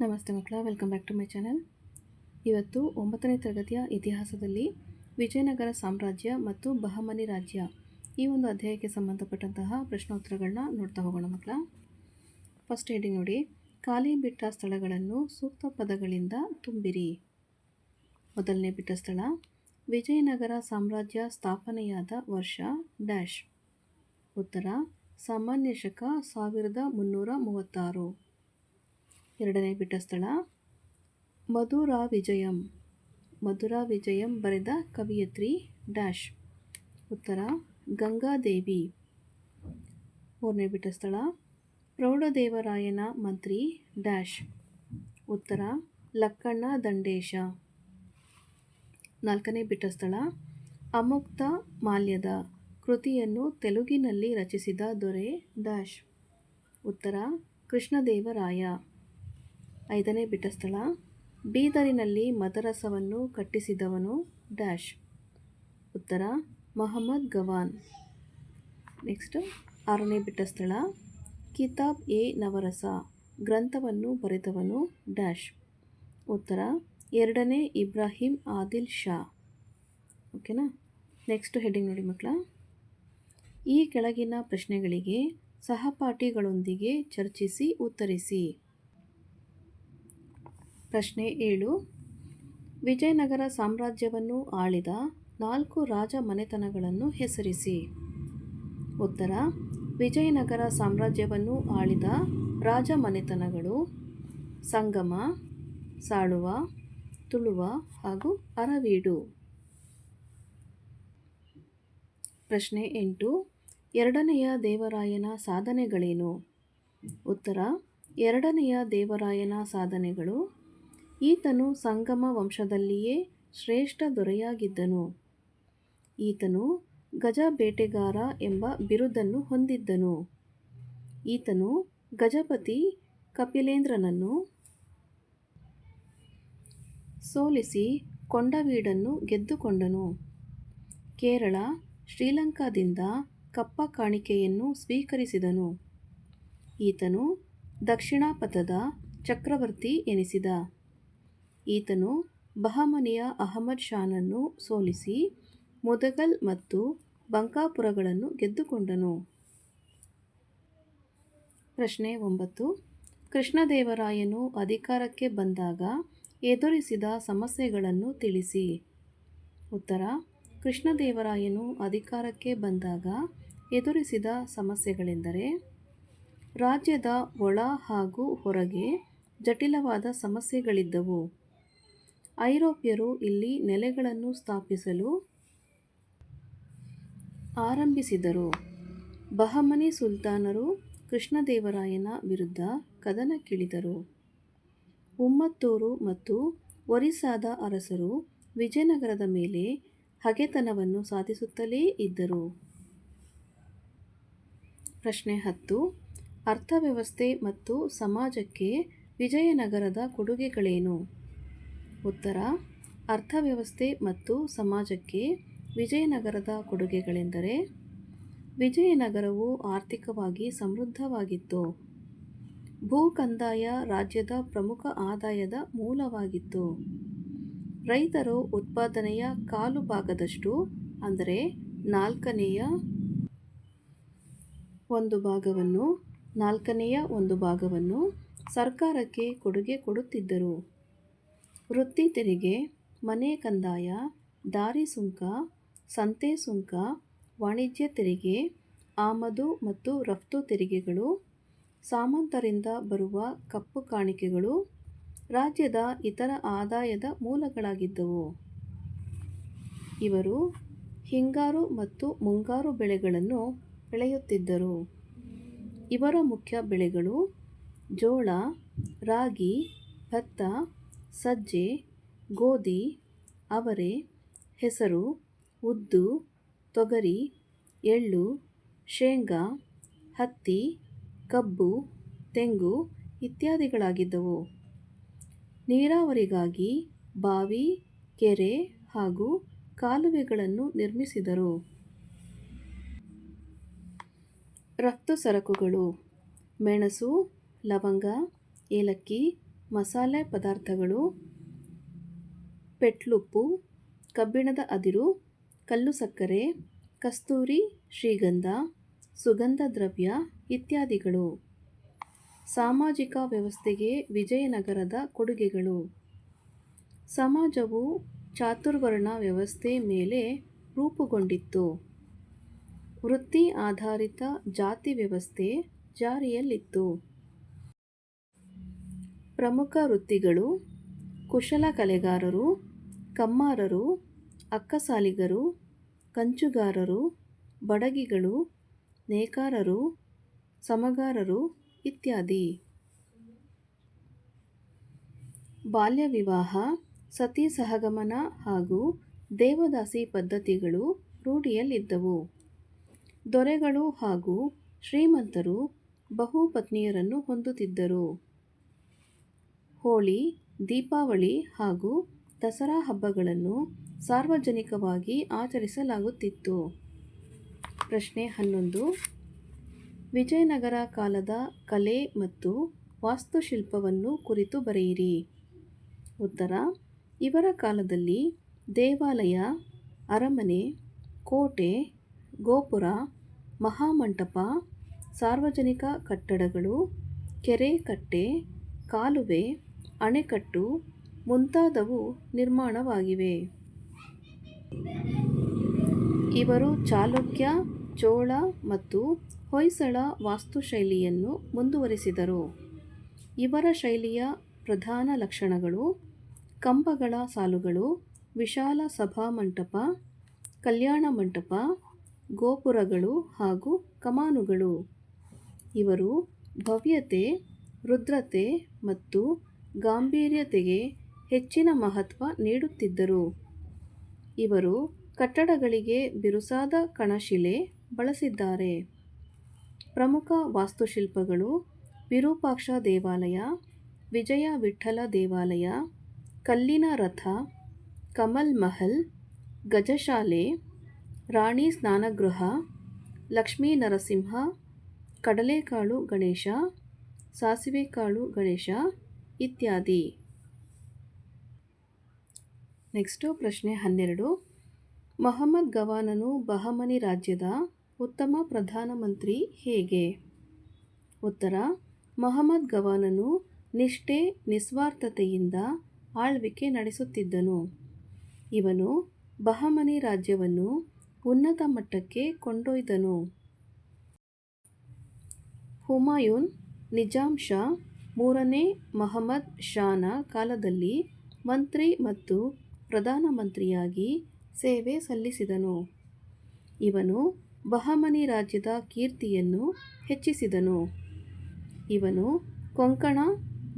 ನಮಸ್ತೆ ಮಕ್ಕಳ welcome back to my channel ಇವತ್ತು ಒಂಬತ್ತನೇ ತರಗತಿಯ ಇತಿಹಾಸದಲ್ಲಿ ವಿಜಯನಗರ ಸಾಮ್ರಾಜ್ಯ ಮತ್ತು ಬಹಮನಿ ರಾಜ್ಯ ಈ ಒಂದು ಅಧ್ಯಾಯಕ್ಕೆ ಸಂಬಂಧಪಟ್ಟಂತಹ ಪ್ರಶ್ನೋತ್ತರಗಳನ್ನ ನೋಡ್ತಾ ಹೋಗೋಣ ಮಕ್ಕಳ. ಫಸ್ಟ್ ಹೇಳಿ ನೋಡಿ, ಖಾಲಿ ಬಿಟ್ಟ ಸ್ಥಳಗಳನ್ನು ಸೂಕ್ತ ಪದಗಳಿಂದ ತುಂಬಿರಿ. ಮೊದಲನೇ ಬಿಟ್ಟ ಸ್ಥಳ, ವಿಜಯನಗರ ಸಾಮ್ರಾಜ್ಯ ಸ್ಥಾಪನೆಯಾದ ವರ್ಷ ಡ್ಯಾಶ್ ಉತ್ತರ, ಸಾಮಾನ್ಯ ಶಕ ಸಾವಿರದ ಮುನ್ನೂರ ಮೂವತ್ತಾರು. ಎರಡನೇ ಪೀಠಸ್ಥಳ. ಸ್ಥಳ ಮಧುರಾ ವಿಜಯಂ. ಮಧುರಾ ವಿಜಯಂ ಬರೆದ ಕವಿಯತ್ರಿ ಡ್ಯಾಶ್. ಉತ್ತರ, ಗಂಗಾದೇವಿ. ಮೂರನೇ ಪೀಠಸ್ಥಳ. ಪ್ರೌಢದೇವರಾಯನ ಮಂತ್ರಿ ಡ್ಯಾಶ್. ಉತ್ತರ, ಲಕ್ಕಣ್ಣ ದಂಡೇಶ. ನಾಲ್ಕನೇ ಪೀಠಸ್ಥಳ. ಸ್ಥಳ ಅಮುಕ್ತ ಮಾಲ್ಯದ ಕೃತಿಯನ್ನು ತೆಲುಗಿನಲ್ಲಿ ರಚಿಸಿದ ದೊರೆ ಡ್ಯಾಶ್. ಉತ್ತರ, ಕೃಷ್ಣದೇವರಾಯ. ಐದನೇ ಬಿಟ್ಟ ಸ್ಥಳ ಬೀದರಿನಲ್ಲಿ ಮದರಸವನ್ನು ಕಟ್ಟಿಸಿದವನು ಡ್ಯಾಶ್. ಉತ್ತರ, ಮಹಮ್ಮದ್ ಗವಾನ್. ನೆಕ್ಸ್ಟ್, ಆರನೇ ಬಿಟ್ಟ ಸ್ಥಳ ಕಿತಾಬ್ ಎ ನವರಸ ಗ್ರಂಥವನ್ನು ಬರೆದವನು ಡ್ಯಾಶ್. ಉತ್ತರ, ಎರಡನೇ ಇಬ್ರಾಹಿಂ ಆದಿಲ್ ಶಾ. ಓಕೆನಾ? ನೆಕ್ಸ್ಟ್ ಹೆಡ್ಡಿಂಗ್ ನೋಡಿ ಮಕ್ಕಳ. ಈ ಕೆಳಗಿನ ಪ್ರಶ್ನೆಗಳಿಗೆ ಸಹಪಾಠಿಗಳೊಂದಿಗೆ ಚರ್ಚಿಸಿ ಉತ್ತರಿಸಿ. ಪ್ರಶ್ನೆ ಏಳು. ವಿಜಯನಗರ ಸಾಮ್ರಾಜ್ಯವನ್ನು ಆಳಿದ ನಾಲ್ಕು ರಾಜ ಮನೆತನಗಳನ್ನು ಹೆಸರಿಸಿ. ಉತ್ತರ, ವಿಜಯನಗರ ಸಾಮ್ರಾಜ್ಯವನ್ನು ಆಳಿದ ರಾಜ ಮನೆತನಗಳು ಸಂಗಮ, ಸಾಳುವ, ತುಳುವ ಹಾಗೂ ಅರವೀಡು. ಪ್ರಶ್ನೆ ಎಂಟು. ಎರಡನೆಯ ದೇವರಾಯನ ಸಾಧನೆಗಳೇನು? ಉತ್ತರ, ಎರಡನೆಯ ದೇವರಾಯನ ಸಾಧನೆಗಳು ಈತನು ಸಂಗಮ ವಂಶದಲ್ಲಿಯೇ ಶ್ರೇಷ್ಠ ದೊರೆಯಾಗಿದ್ದನು. ಈತನು ಗಜ ಬೇಟೆಗಾರ ಎಂಬ ಬಿರುದನ್ನು ಹೊಂದಿದ್ದನು. ಈತನು ಗಜಪತಿ ಕಪಿಲೇಂದ್ರನನ್ನು ಸೋಲಿಸಿ ಕೊಂಡವೀಡನ್ನು ಗೆದ್ದುಕೊಂಡನು. ಕೇರಳ, ಶ್ರೀಲಂಕಾದಿಂದ ಕಪ್ಪ ಕಾಣಿಕೆಯನ್ನು ಸ್ವೀಕರಿಸಿದನು. ಈತನು ದಕ್ಷಿಣಾಪಥದ ಚಕ್ರವರ್ತಿ ಎನಿಸಿದ. ಈತನು ಬಹಮನಿಯ ಅಹಮದ್ ಶಾನನ್ನು ಸೋಲಿಸಿ ಮುದಗಲ್ ಮತ್ತು ಬಂಕಾಪುರಗಳನ್ನು ಗೆದ್ದುಕೊಂಡನು. ಪ್ರಶ್ನೆ ಒಂಬತ್ತು. ಕೃಷ್ಣದೇವರಾಯನು ಅಧಿಕಾರಕ್ಕೆ ಬಂದಾಗ ಎದುರಿಸಿದ ಸಮಸ್ಯೆಗಳನ್ನು ತಿಳಿಸಿ. ಉತ್ತರ. ಕೃಷ್ಣದೇವರಾಯನು ಅಧಿಕಾರಕ್ಕೆ ಬಂದಾಗ ಎದುರಿಸಿದ ಸಮಸ್ಯೆಗಳೆಂದರೆ ರಾಜ್ಯದ ಒಳ ಹಾಗೂ ಹೊರಗೆ ಜಟಿಲವಾದ ಸಮಸ್ಯೆಗಳಿದ್ದವು. ಐರೋಪ್ಯರು ಇಲ್ಲಿ ನೆಲೆಗಳನ್ನು ಸ್ಥಾಪಿಸಲು ಆರಂಭಿಸಿದರು. ಬಹಮನಿ ಸುಲ್ತಾನರು ಕೃಷ್ಣದೇವರಾಯನ ವಿರುದ್ಧ ಕದನಕ್ಕಿಳಿದರು ಉಮ್ಮತ್ತೂರು ಮತ್ತು ಒರಿಸ್ಸಾದ ಅರಸರು ವಿಜಯನಗರದ ಮೇಲೆ ಹಗೆತನವನ್ನು ಸಾಧಿಸುತ್ತಲೇ ಇದ್ದರು. ಪ್ರಶ್ನೆ ಹತ್ತು. ಅರ್ಥವ್ಯವಸ್ಥೆ ಮತ್ತು ಸಮಾಜಕ್ಕೆ ವಿಜಯನಗರದ ಕೊಡುಗೆಗಳೇನು? ಉತ್ತರ, ಅರ್ಥವ್ಯವಸ್ಥೆ ಮತ್ತು ಸಮಾಜಕ್ಕೆ ವಿಜಯನಗರದ ಕೊಡುಗೆಗಳೆಂದರೆ, ವಿಜಯನಗರವು ಆರ್ಥಿಕವಾಗಿ ಸಮೃದ್ಧವಾಗಿತ್ತು. ಭೂ ಕಂದಾಯ ರಾಜ್ಯದ ಪ್ರಮುಖ ಆದಾಯದ ಮೂಲವಾಗಿತ್ತು. ರೈತರು ಉತ್ಪಾದನೆಯ ಕಾಲು ಭಾಗದಷ್ಟು, ಅಂದರೆ ನಾಲ್ಕನೆಯ ಒಂದು ಭಾಗವನ್ನು, ನಾಲ್ಕನೆಯ ಒಂದು ಭಾಗವನ್ನು ಸರ್ಕಾರಕ್ಕೆ ಕೊಡುಗೆ ಕೊಡುತ್ತಿದ್ದರು. ವೃತ್ತಿ ತೆರಿಗೆ ಮನೆ ಕಂದಾಯ, ದಾರಿ ಸುಂಕ, ಸಂತೆ ಸುಂಕ, ವಾಣಿಜ್ಯ ತೆರಿಗೆ, ಆಮದು ಮತ್ತು ರಫ್ತು ತೆರಿಗೆಗಳು, ಸಾಮಂತರಿಂದ ಬರುವ ಕಪ್ಪು ಕಾಣಿಕೆಗಳು ರಾಜ್ಯದ ಇತರ ಆದಾಯದ ಮೂಲಗಳಾಗಿದ್ದವು. ಇವರು ಹಿಂಗಾರು ಮತ್ತು ಮುಂಗಾರು ಬೆಳೆಗಳನ್ನು ಬೆಳೆಯುತ್ತಿದ್ದರು. ಇವರ ಮುಖ್ಯ ಬೆಳೆಗಳು ಜೋಳ, ರಾಗಿ, ಭತ್ತ ಸಜ್ಜೆ, ಗೋಧಿ, ಅವರೆ, ಹೆಸರು, ಉದ್ದು, ತೊಗರಿ, ಎಳ್ಳು, ಶೇಂಗಾ, ಹತ್ತಿ, ಕಬ್ಬು, ತೆಂಗು ಇತ್ಯಾದಿಗಳಾಗಿದ್ದವು. ನೀರಾವರಿಗಾಗಿ ಬಾವಿ, ಕೆರೆ ಹಾಗೂ ಕಾಲುವೆಗಳನ್ನು ನಿರ್ಮಿಸಿದರು. ರಫ್ತು ಸರಕುಗಳು ಮೆಣಸು, ಲವಂಗ, ಏಲಕ್ಕಿ ಮಸಾಲೆ ಪದಾರ್ಥಗಳು, ಪೆಟ್ಲುಪ್ಪು, ಕಬ್ಬಿಣದ ಅದಿರು, ಕಲ್ಲು ಸಕ್ಕರೆ, ಕಸ್ತೂರಿ, ಶ್ರೀಗಂಧ, ಸುಗಂಧ ದ್ರವ್ಯ ಇತ್ಯಾದಿಗಳು. ಸಾಮಾಜಿಕ ವ್ಯವಸ್ಥೆಗೆ ವಿಜಯನಗರದ ಕೊಡುಗೆಗಳು. ಸಮಾಜವು ಚಾತುರ್ವರ್ಣ ವ್ಯವಸ್ಥೆ ಮೇಲೆ ರೂಪುಗೊಂಡಿತ್ತು. ವೃತ್ತಿ ಆಧಾರಿತ ಜಾತಿ ವ್ಯವಸ್ಥೆ ಜಾರಿಯಲ್ಲಿತ್ತು. ಪ್ರಮುಖ ವೃತ್ತಿಗಳು ಕುಶಲಕಲೆಗಾರರು ಕಮ್ಮಾರರು, ಅಕ್ಕಸಾಲಿಗರು, ಕಂಚುಗಾರರು, ಬಡಗಿಗಳು, ನೇಕಾರರು, ಸಮಗಾರರು ಇತ್ಯಾದಿ. ಬಾಲ್ಯ ವಿವಾಹ, ಸತಿ ಸಹಗಮನ ಹಾಗೂ ದೇವದಾಸಿ ಪದ್ಧತಿಗಳು ರೂಢಿಯಲ್ಲಿದ್ದವು. ದೊರೆಗಳು ಹಾಗೂ ಶ್ರೀಮಂತರು ಬಹುಪತ್ನಿಯರನ್ನು ಹೊಂದುತ್ತಿದ್ದರು. ಹೋಳಿ, ದೀಪಾವಳಿ ಹಾಗೂ ದಸರಾ ಹಬ್ಬಗಳನ್ನು ಸಾರ್ವಜನಿಕವಾಗಿ ಆಚರಿಸಲಾಗುತ್ತಿತ್ತು. ಪ್ರಶ್ನೆ ಹನ್ನೊಂದು. ವಿಜಯನಗರ ಕಾಲದ ಕಲೆ ಮತ್ತು ವಾಸ್ತುಶಿಲ್ಪವನ್ನು ಕುರಿತು ಬರೆಯಿರಿ. ಉತ್ತರ. ಇವರ ಕಾಲದಲ್ಲಿ ದೇವಾಲಯ, ಅರಮನೆ, ಕೋಟೆ, ಗೋಪುರ, ಮಹಾಮಂಟಪ, ಸಾರ್ವಜನಿಕ ಕಟ್ಟಡಗಳು, ಕೆರೆ ಕಟ್ಟೆ, ಕಾಲುವೆ ಅಣೆಕಟ್ಟು ಮುಂತಾದವು ನಿರ್ಮಾಣವಾಗಿವೆ. ಇವರು ಚಾಲುಕ್ಯ, ಚೋಳ ಮತ್ತು ಹೊಯ್ಸಳ ವಾಸ್ತುಶೈಲಿಯನ್ನು ಮುಂದುವರಿಸಿದರು. ಇವರ ಶೈಲಿಯ ಪ್ರಧಾನ ಲಕ್ಷಣಗಳು ಕಂಬಗಳ ಸಾಲುಗಳು, ವಿಶಾಲ ಸಭಾಮಂಟಪ ಕಲ್ಯಾಣ ಮಂಟಪ, ಗೋಪುರಗಳು ಹಾಗೂ ಕಮಾನುಗಳು. ಇವರು ಭವ್ಯತೆ, ರುದ್ರತೆ ಮತ್ತು ಗಾಂಭೀರ್ಯತೆಗೆ ಹೆಚ್ಚಿನ ಮಹತ್ವ ನೀಡುತ್ತಿದ್ದರು. ಇವರು ಕಟ್ಟಡಗಳಿಗೆ ಬಿರುಸಾದ ಕಣಶಿಲೆ ಬಳಸಿದ್ದಾರೆ. ಪ್ರಮುಖ ವಾಸ್ತುಶಿಲ್ಪಗಳು ವಿರೂಪಾಕ್ಷ ದೇವಾಲಯ, ವಿಜಯ ವಿಠ್ಠಲ ದೇವಾಲಯ, ಕಲ್ಲಿನ ರಥ, ಕಮಲ್ ಮಹಲ್, ಗಜಶಾಲೆ, ರಾಣಿ ಸ್ನಾನಗೃಹ, ಲಕ್ಷ್ಮೀ ನರಸಿಂಹ, ಕಡಲೆಕಾಳು ಗಣೇಶ, ಸಾಸಿವೆಕಾಳು ಗಣೇಶ ಇತ್ಯಾದಿ. ನೆಕ್ಸ್ಟು ಪ್ರಶ್ನೆ ಹನ್ನೆರಡು. ಮೊಹಮ್ಮದ್ ಗವಾನನು ಬಹಮನಿ ರಾಜ್ಯದ ಉತ್ತಮ ಪ್ರಧಾನಮಂತ್ರಿ ಹೇಗೆ? ಉತ್ತರ, ಮೊಹಮ್ಮದ್ ಗವಾನನು ನಿಷ್ಠೆ, ನಿಸ್ವಾರ್ಥತೆಯಿಂದ ಆಳ್ವಿಕೆ ನಡೆಸುತ್ತಿದ್ದನು. ಇವನು ಬಹಮನಿ ರಾಜ್ಯವನ್ನು ಉನ್ನತ ಮಟ್ಟಕ್ಕೆ ಕೊಂಡೊಯ್ದನು. ಹುಮಾಯೂನ್ ನಿಜಾಮ್ ಶಾ ಮೂರನೇ ಮಹಮ್ಮದ್ ಶಾನ ಕಾಲದಲ್ಲಿ ಮಂತ್ರಿ ಮತ್ತು ಪ್ರಧಾನಮಂತ್ರಿಯಾಗಿ ಸೇವೆ ಸಲ್ಲಿಸಿದನು. ಇವನು ಬಹಮನಿ ರಾಜ್ಯದ ಕೀರ್ತಿಯನ್ನು ಹೆಚ್ಚಿಸಿದನು. ಇವನು ಕೊಂಕಣ,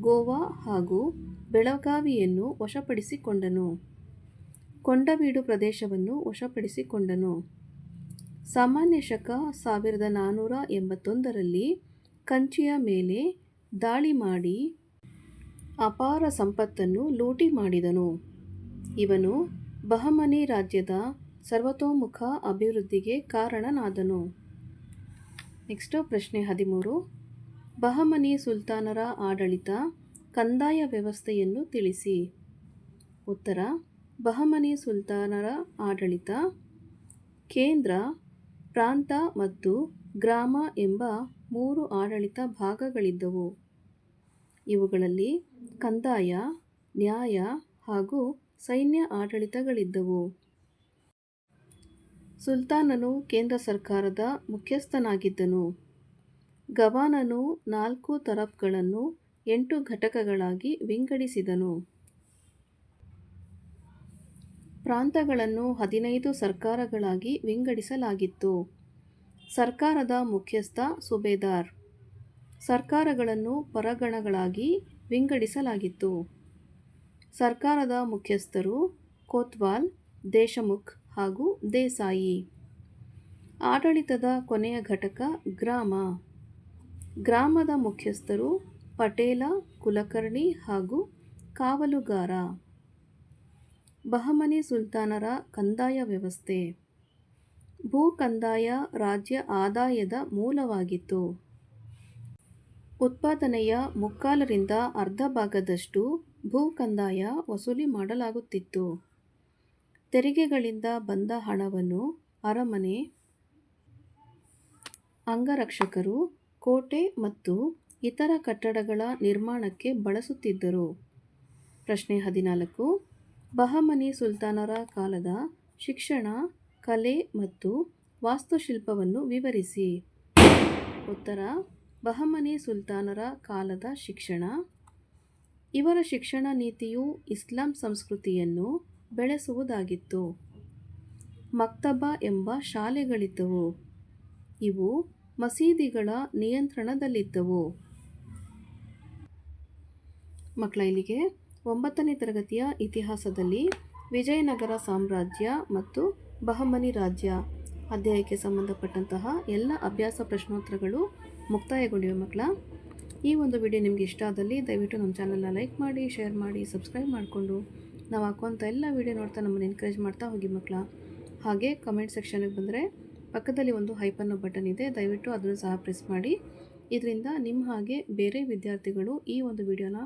ಗೋವಾ ಹಾಗೂ ಬೆಳಗಾವಿಯನ್ನು ವಶಪಡಿಸಿಕೊಂಡನು. ಕೊಂಡವೀಡು ಪ್ರದೇಶವನ್ನು ವಶಪಡಿಸಿಕೊಂಡನು. ಸಾಮಾನ್ಯ ಶಕ ಸಾವಿರದ ನಾನ್ನೂರ ಎಂಬತ್ತೊಂದರಲ್ಲಿ ಕಂಚಿಯ ಮೇಲೆ ದಾಳಿ ಮಾಡಿ ಅಪಾರ ಸಂಪತ್ತನ್ನು ಲೂಟಿ ಮಾಡಿದನು. ಇವನು ಬಹಮನಿ ರಾಜ್ಯದ ಸರ್ವತೋಮುಖ ಅಭಿವೃದ್ಧಿಗೆ ಕಾರಣನಾದನು. ನೆಕ್ಸ್ಟು ಪ್ರಶ್ನೆ ಹದಿಮೂರು. ಬಹಮನಿ ಸುಲ್ತಾನರ ಆಡಳಿತ ಕಂದಾಯ ವ್ಯವಸ್ಥೆಯನ್ನು ತಿಳಿಸಿ. ಉತ್ತರ. ಬಹಮನಿ ಸುಲ್ತಾನರ ಆಡಳಿತ ಕೇಂದ್ರ, ಪ್ರಾಂತ ಮತ್ತು ಗ್ರಾಮ ಎಂಬ ಮೂರು ಆಡಳಿತ ಭಾಗಗಳಿದ್ದವು. ಇವುಗಳಲ್ಲಿ ಕಂದಾಯ, ನ್ಯಾಯ ಹಾಗೂ ಸೈನ್ಯ ಆಡಳಿತಗಳಿದ್ದವು. ಸುಲ್ತಾನನು ಕೇಂದ್ರ ಸರ್ಕಾರದ ಮುಖ್ಯಸ್ಥನಾಗಿದ್ದನು. ಗವಾನನು ನಾಲ್ಕು ತರಫ್ಗಳನ್ನು ಎಂಟು ಘಟಕಗಳಾಗಿ ವಿಂಗಡಿಸಿದನು. ಪ್ರಾಂತಗಳನ್ನು ಹದಿನೈದು ಸರ್ಕಾರಗಳಾಗಿ ವಿಂಗಡಿಸಲಾಗಿತ್ತು. ಸರ್ಕಾರದ ಮುಖ್ಯಸ್ಥ ಸುಬೇದಾರ್. ಸರ್ಕಾರಗಳನ್ನು ಪರಗಣಗಳಾಗಿ ವಿಂಗಡಿಸಲಾಗಿತ್ತು. ಸರ್ಕಾರದ ಮುಖ್ಯಸ್ಥರು ಕೋತ್ವಾಲ್, ದೇಶಮುಖ್ ಹಾಗೂ ದೇಸಾಯಿ. ಆಡಳಿತದ ಕೊನೆಯ ಘಟಕ ಗ್ರಾಮ. ಗ್ರಾಮದ ಮುಖ್ಯಸ್ಥರು ಪಟೇಲ, ಕುಲಕರ್ಣಿ ಹಾಗೂ ಕಾವಲುಗಾರ. ಬಹಮನಿ ಸುಲ್ತಾನರ ಕಂದಾಯ ವ್ಯವಸ್ಥೆ. ಭೂ ಕಂದಾಯ ರಾಜ್ಯ ಆದಾಯದ ಮೂಲವಾಗಿತ್ತು. ಉತ್ಪಾದನೆಯ ಮುಕ್ಕಾಲರಿಂದ ಅರ್ಧ ಭಾಗದಷ್ಟು ಭೂ ಕಂದಾಯ ವಸೂಲಿ ಮಾಡಲಾಗುತ್ತಿತ್ತು. ತೆರಿಗೆಗಳಿಂದ ಬಂದ ಹಣವನ್ನು ಅರಮನೆ, ಅಂಗರಕ್ಷಕರು, ಕೋಟೆ ಮತ್ತು ಇತರ ಕಟ್ಟಡಗಳ ನಿರ್ಮಾಣಕ್ಕೆ ಬಳಸುತ್ತಿದ್ದರು. ಪ್ರಶ್ನೆ ಹದಿನಾಲ್ಕು. ಬಹಮನಿ ಸುಲ್ತಾನರ ಕಾಲದ ಶಿಕ್ಷಣ ಕಲೆ ಮತ್ತು ವಾಸ್ತುಶಿಲ್ಪವನ್ನು ವಿವರಿಸಿ. ಉತ್ತರ, ಬಹಮನಿ ಸುಲ್ತಾನರ ಕಾಲದ ಶಿಕ್ಷಣ. ಇವರ ಶಿಕ್ಷಣ ನೀತಿಯು ಇಸ್ಲಾಂ ಸಂಸ್ಕೃತಿಯನ್ನು ಬೆಳೆಸುವುದಾಗಿತ್ತು. ಮಕ್ತಬ ಎಂಬ ಶಾಲೆಗಳಿದ್ದವು. ಇವು ಮಸೀದಿಗಳ ನಿಯಂತ್ರಣದಲ್ಲಿದ್ದವು. ಮಕ್ಕಳ ಇಲ್ಲಿಗೆ ಒಂಬತ್ತನೇ ತರಗತಿಯ ಇತಿಹಾಸದಲ್ಲಿ ವಿಜಯನಗರ ಸಾಮ್ರಾಜ್ಯ ಮತ್ತು ಬಹಮನಿ ರಾಜ್ಯ ಅಧ್ಯಾಯಕ್ಕೆ ಸಂಬಂಧಪಟ್ಟಂತಹ ಎಲ್ಲ ಅಭ್ಯಾಸ ಪ್ರಶ್ನೋತ್ತರಗಳು ಮುಕ್ತಾಯಗೊಂಡಿವೆ ಮಕ್ಕಳ. ಈ ಒಂದು ವಿಡಿಯೋ ನಿಮಗೆ ಇಷ್ಟ ಆದಲ್ಲಿ ದಯವಿಟ್ಟು ನಮ್ಮ ಚಾನಲ್ನ ಲೈಕ್ ಮಾಡಿ, ಶೇರ್ ಮಾಡಿ, ಸಬ್ಸ್ಕ್ರೈಬ್ ಮಾಡಿಕೊಂಡು ನಾವು ಹಾಕುವಂಥ ಎಲ್ಲ ವಿಡಿಯೋ ನೋಡ್ತಾ ನಮ್ಮನ್ನು ಎನ್ಕರೇಜ್ ಮಾಡ್ತಾ ಹೋಗಿ ಮಕ್ಕಳ. ಹಾಗೆ ಕಮೆಂಟ್ ಸೆಕ್ಷನ್ಗೆ ಬಂದರೆ ಪಕ್ಕದಲ್ಲಿ ಒಂದು ಹೈಪನ್ನು ಬಟನ್ ಇದೆ, ದಯವಿಟ್ಟು ಅದನ್ನು ಸಹ ಪ್ರೆಸ್ ಮಾಡಿ. ಇದರಿಂದ ನಿಮ್ಮ ಹಾಗೆ ಬೇರೆ ವಿದ್ಯಾರ್ಥಿಗಳು ಈ ಒಂದು ವಿಡಿಯೋನ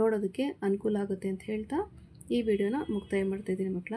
ನೋಡೋದಕ್ಕೆ ಅನುಕೂಲ ಆಗುತ್ತೆ ಅಂತ ಹೇಳ್ತಾ ಈ ವಿಡಿಯೋನ ಮುಕ್ತಾಯ ಮಾಡ್ತಾಯಿದ್ದೀನಿ ಮಕ್ಕಳ.